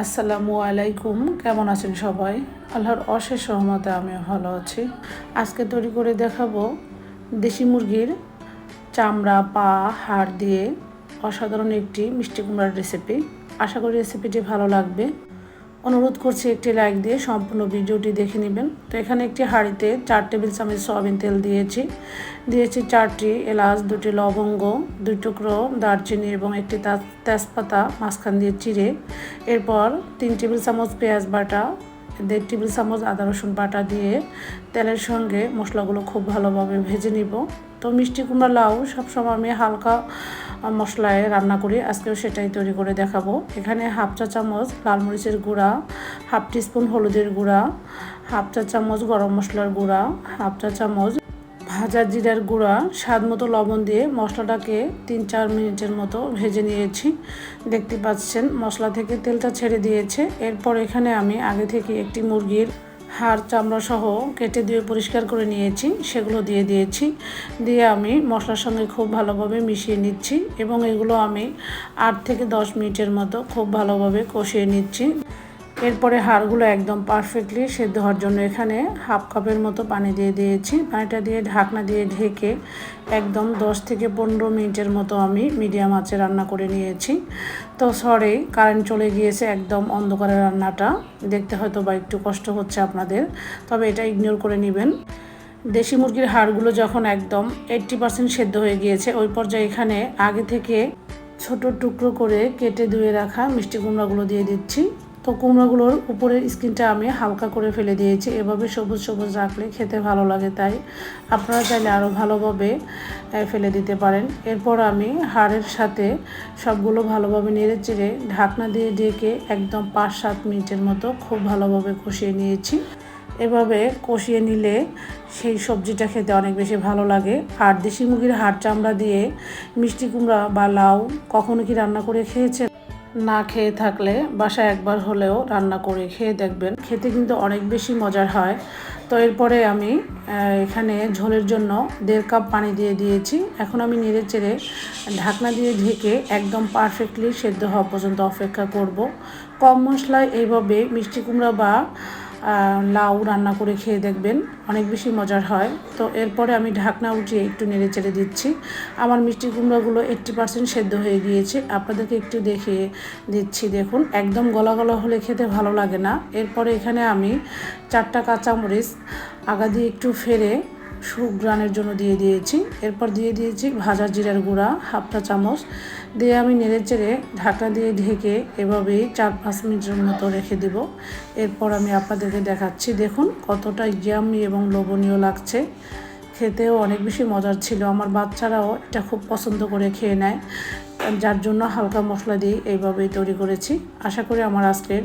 আসসালামু আলাইকুম, কেমন আছেন সবাই? আল্লাহর অশেষ সহমতে আমি ভালো আছি। আজকে তৈরি করে দেখাবো দেশি মুরগির চামড়া, পা, হাড় দিয়ে অসাধারণ একটি মিষ্টি কুমড়ার রেসিপি আশা করি রেসিপিটি ভালো লাগবে। অনুরোধ করছি একটি লাইক দিয়ে সম্পূর্ণ ভিডিওটি দেখে নেবেন। তো এখানে একটি হাঁড়িতে চার টেবিল চামচ সয়াবিন তেল দিয়েছি। দিয়েছি চারটি এলাচ, দুটি লবঙ্গ, দুই টুকরো দারচিনি এবং একটি তেজপাতা, মাঝখান দিয়ে চিড়ে। এরপর তিন টেবিল চামচ পেঁয়াজ বাটা দেড় টেবিল চামচ আদা রসুন বাটা দিয়ে তেলের সঙ্গে মশলাগুলো খুব ভালোভাবে ভেজে নিব। তো মিষ্টি কুমড়া, লাউ সবসময় আমি হালকা মশলায় রান্না করি। আজকেও সেটাই তৈরি করে দেখাবো। এখানে হাফ চা চামচ লাল মরিচের গুঁড়া, হাফ টিস্পুন হলুদের গুঁড়া, হাফ চা চামচ গরম মশলার গুঁড়া, হাফ চা চামচ ভাজা জিরার গুঁড়া, স্বাদ মতো লবণ দিয়ে মশলাটাকে তিন চার মিনিটের মতো ভেজে নিয়েছি। দেখতে পাচ্ছেন, মশলা থেকে তেলটা ছেড়ে দিয়েছে। এরপর এখানে আমি আগে থেকে একটি মুরগির হাড়, চামড়া সহ কেটে দিয়ে পরিষ্কার করে নিয়েছি। সেগুলো দিয়ে দিয়েছি। দিয়ে আমি মশলার সঙ্গে খুব ভালোভাবে মিশিয়ে নিচ্ছি এবং এগুলো আমি আট থেকে দশ মিনিটের মতো খুব ভালোভাবে কষিয়ে নিচ্ছি। এরপরে হাড়গুলো একদম পারফেক্টলি সেদ্ধ হওয়ার জন্য এখানে হাফ কাপের মতো পানি দিয়ে দিয়েছি। পানিটা দিয়ে ঢাকনা দিয়ে ঢেকে একদম 10 থেকে পনেরো মিনিটের মতো আমি মিডিয়াম আঁচে রান্না করে নিয়েছি। তো সরি কারেন্ট চলে গিয়েছে একদম অন্ধকারে রান্নাটা। দেখতে হয়তো বা একটু কষ্ট হচ্ছে আপনাদের, তবে এটা ইগনোর করে নেবেন। দেশি মুরগির হাড়গুলো যখন একদম এইট্টি পার্সেন্ট সেদ্ধ হয়ে গিয়েছে, ওই পর্যায়ে এখানে আগে থেকে ছোট টুকরো করে কেটে ধুয়ে রাখা মিষ্টি কুমড়াগুলো দিয়ে দিচ্ছি। তো কুমড়োগুলোর উপরের স্কিনটা আমি হালকা করে ফেলে দিয়েছি। এভাবে সবুজ সবুজ রাখলে খেতে ভালো লাগে, তাই আপনারা চাইলে আরও ভালোভাবে ফেলে দিতে পারেন। এরপর আমি হাড়ের সাথে সবগুলো ভালোভাবে নেড়ে চেড়ে ঢাকনা দিয়ে ডেকে একদম পাঁচ সাত মিনিটের মতো খুব ভালোভাবে কষিয়ে নিয়েছি। এভাবে কষিয়ে নিলে সেই সবজিটা খেতে অনেক বেশি ভালো লাগে। আর দেশি মুরগির হাড় চামড়া দিয়ে মিষ্টি কুমড়া বা লাউ কখনো কি রান্না করে খেয়েছেন? না খেয়ে থাকলে বাসায় একবার হলেও রান্না করে খেয়ে দেখবেন। খেতে কিন্তু অনেক বেশি মজার হয়। তো এরপরে আমি এখানে ঝোলের জন্য দেড় কাপ পানি দিয়ে দিয়েছি। এখন আমি নেড়ে চেড়ে ঢাকনা দিয়ে ঢেকে একদম পারফেক্টলি সেদ্ধ হওয়া পর্যন্ত অপেক্ষা করব। কম মশলায় এইভাবে মিষ্টি কুমড়া বা লাউ রান্না করে খেয়ে দেখবেন, অনেক বেশি মজার হয়। তো এরপরে আমি ঢাকনা উঠিয়ে একটু নেড়ে চেড়ে দিচ্ছি। আমার মিষ্টি কুমড়াগুলো এইট্টি পার্সেন্ট সেদ্ধ হয়ে গিয়েছে। আপনাদেরকে একটু দেখে দিচ্ছি, দেখুন। একদম গলা গলা হলে খেতে ভালো লাগে না। এরপরে এখানে আমি চারটা কাঁচামরিচ আগা দিয়ে একটু ফেরে সুগ্রানের জন্য দিয়ে দিয়েছি। এরপর দিয়ে দিয়েছি ভাজা জিরার গুঁড়া হাফটা চামচ। দিয়ে আমি নেড়ে চেড়ে ঢাকনা দিয়ে ঢেকে এভাবেই চার পাঁচ মিনিটের মতো রেখে দেব। এরপর আমি আপনাদেরকে দেখাচ্ছি, দেখুন কতটা ইয়ামি এবং লোভনীয় লাগছে। খেতেও অনেক বেশি মজার ছিল। আমার বাচ্চারাও এটা খুব পছন্দ করে খেয়ে নেয়। যার জন্য হালকা মশলা দিয়ে এইভাবেই তৈরি করেছি। আশা করি আমার আজকের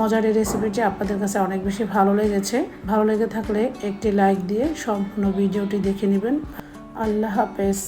মজার এই রেসিপিটি আপনাদের কাছে অনেক বেশি ভালো লেগেছে। ভালো লেগে থাকলে একটি লাইক দিয়ে সম্পূর্ণ ভিডিওটি দেখে নেবেন। আল্লাহ হাফেজ।